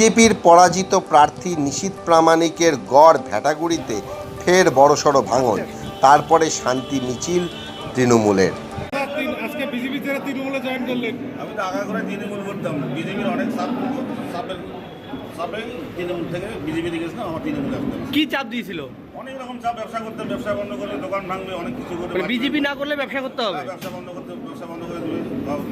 বিজেপির পরাজিত প্রার্থী নিশীত প্রামাণিকের গড় ভেটাগুড়িতে ফের বড়সড় ভাঙন। তারপরে শান্তি মিছিল তৃণমূলের। আজকে বিজেপি ছেড়ে তৃণমূলে জয়েন করলেন। আমি তো আগে করে তৃণমূল করতাম। বিজেপির অনেক সাপ সাপের সাপে তৃণমূল থেকে বিজেপি গেছিলাম আমার তৃণমূল কি চাপ দিয়েছিল? অনেক রকম চাপ ব্যবসা করতে ব্যবসা বন্ধ করবে দোকান ভাঙবে অনেক কিছু করবে মানে বিজেপি না করলে ব্যবসা করতে হবে? ব্যবসা বন্ধ করতে ব্যবসা বন্ধ করে দেবে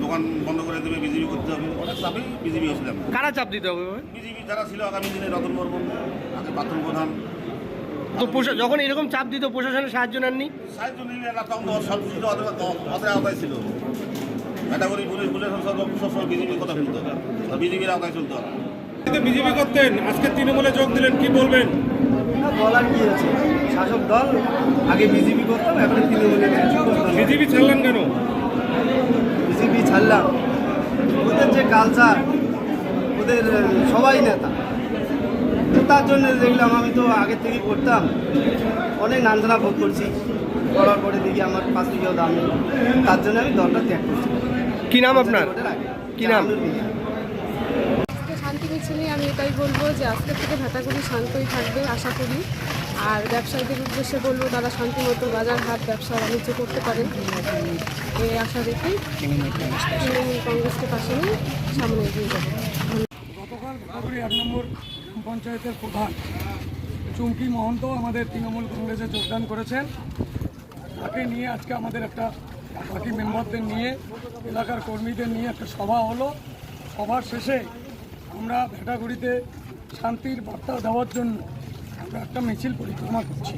দোকান বন্ধ করে দেবে বিজেপি করতে হবে। অনেক চাপেই বিজেপি হয়েছিলাম। কারা চাপ দিতে হবে বিজেপি যারা ছিল আগামী দিনে রতন বর্মন আগে প্রাথমিক প্রধান। তো যখন এরকম চাপ দিত প্রশাসনের সাহায্য নেননি? সাহায্য নিলে না তখন তো সব কিছু ওদের আওতায় ছিল। ক্যাটাগরি পুলিশ পুলিশ সব সবসময় বিজেপির কথা শুনতে হবে বিজেপির আওতায় চলতে। হবে কিন্তু বিজেপি করতেন আজকে তৃণমূলে যোগ দিলেন কি বলবেন? বলার কি আছে? শাসক দল আগে বিজেপি করতাম এখন তৃণমূলে বিজেপি ছাড়লেন কেন? বিজেপি ছাড়লাম। ওদের যে কালচার ওদের সবাই নেতা। তার জন্য দেখলাম আমি তো আগে থেকে করতাম। অনেক নান্দনা ভোগ করছি। করার পরে দেখি আমার পাঁচ বিঘাও দাম নেই। তার জন্য আমি দলটা ত্যাগ করছি। কি নাম আপনার। কি নাম? মিছিলে আমি এটাই বলব যে আজকে থেকে ভেটাগুলি শান্তই থাকবে, আশা করি। আর ব্যবসায়ীদের উদ্দেশ্যে বলব, তারা শান্তি মতো বাজার হাট ব্যবসা বাণিজ্য করতে পারেন এই আশা রেখেই তৃণমূল কংগ্রেসকে পাশে নিয়ে সামনে এগিয়ে যাব। গতকাল এক নম্বর পঞ্চায়েতের প্রধান চুমকি মহন্ত আমাদের তৃণমূল কংগ্রেসে যোগদান করেছেন। তাকে নিয়ে আজকে আমাদের একটা বাকি মেম্বারদের নিয়ে, এলাকার কর্মীদের নিয়ে একটা সভা হলো। সভার শেষে আমরা ভেটাগুড়িতে শান্তির বার্তা দেওয়ার জন্য আমরা একটা মিছিল পরিক্রমা করছি।